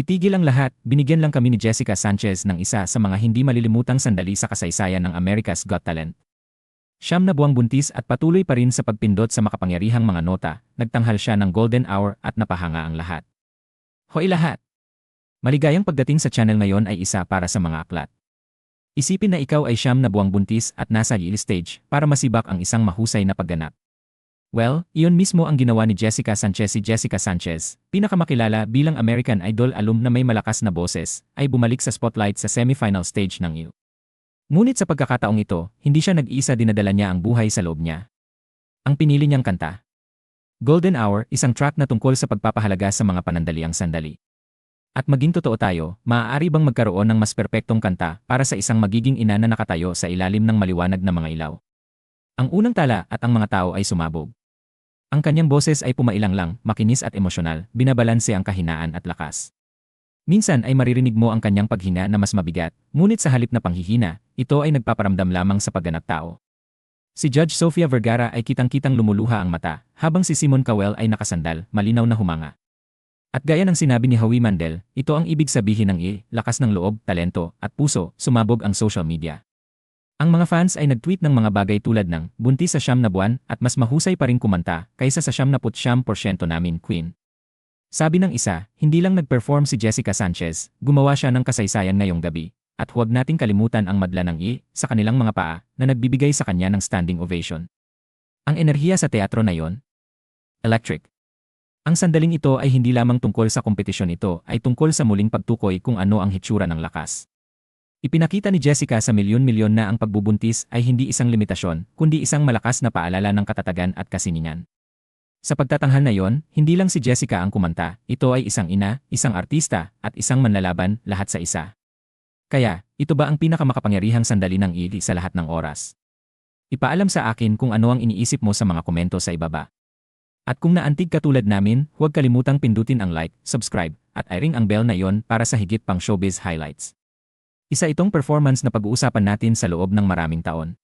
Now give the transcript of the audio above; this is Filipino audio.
Itigil ang lahat, binigyan lang kami ni Jessica Sanchez ng isa sa mga hindi malilimutang sandali sa kasaysayan ng America's Got Talent. Siyam na buwang buntis at patuloy pa rin sa pagpindot sa makapangyarihang mga nota, nagtanghal siya ng golden hour at napahanga ang lahat. Hoy lahat! Maligayang pagdating sa channel ngayon ay isa para sa mga aklat. Isipin na ikaw ay siyam na buwang buntis at nasa yield stage para masibak ang isang mahusay na pagganap. Well, iyon mismo ang ginawa ni Jessica Sanchez si Jessica Sanchez, pinakamakilala bilang American Idol alum na may malakas na boses, ay bumalik sa spotlight sa semifinal stage ng U. Ngunit sa pagkakataong ito, hindi siya nag-iisa dinadala niya ang buhay sa loob niya. Ang pinili niyang kanta. Golden Hour, isang track na tungkol sa pagpapahalaga sa mga panandaliang sandali. At maging totoo tayo, maaari bang magkaroon ng mas perpektong kanta para sa isang magiging ina na nakatayo sa ilalim ng maliwanag na mga ilaw? Ang unang tala at ang mga tao ay sumabog. Ang kanyang boses ay pumailang lang, makinis at emosyonal, binabalanse ang kahinaan at lakas. Minsan ay maririnig mo ang kanyang paghina na mas mabigat, ngunit sa halip na panghihina, ito ay nagpaparamdam lamang sa pagganap tao. Si Judge Sofia Vergara ay kitang-kitang lumuluha ang mata, habang si Simon Cowell ay nakasandal, malinaw na humanga. At gaya ng sinabi ni Howie Mandel, ito ang ibig sabihin ng I, lakas ng loob, talento, at puso, sumabog ang social media. Ang mga fans ay nag-tweet ng mga bagay tulad ng buntis sa siyam na buwan at mas mahusay pa rin kumanta kaysa sa siyam na putsyam porsyento namin Queen. Sabi ng isa, hindi lang nag-perform si Jessica Sanchez, gumawa siya ng kasaysayan ngayong gabi. At huwag nating kalimutan ang madla ng I sa kanilang mga paa na nagbibigay sa kanya ng standing ovation. Ang enerhiya sa teatro na yon? Electric. Ang sandaling ito ay hindi lamang tungkol sa kompetisyon ito ay tungkol sa muling pagtukoy kung ano ang hitsura ng lakas. Ipinakita ni Jessica sa milyon-milyon na ang pagbubuntis ay hindi isang limitasyon, kundi isang malakas na paalala ng katatagan at kasiningan. Sa pagtatanghal na yon, hindi lang si Jessica ang kumanta, ito ay isang ina, isang artista, at isang manlalaban, lahat sa isa. Kaya, ito ba ang pinakamakapangyarihang sandali ng ili sa lahat ng oras? Ipaalam sa akin kung ano ang iniisip mo sa mga komento sa ibaba. At kung naantig katulad namin, huwag kalimutang pindutin ang like, subscribe, at i-ring ang bell na yon para sa higit pang showbiz highlights. Isa itong performance na pag-uusapan natin sa loob ng maraming taon.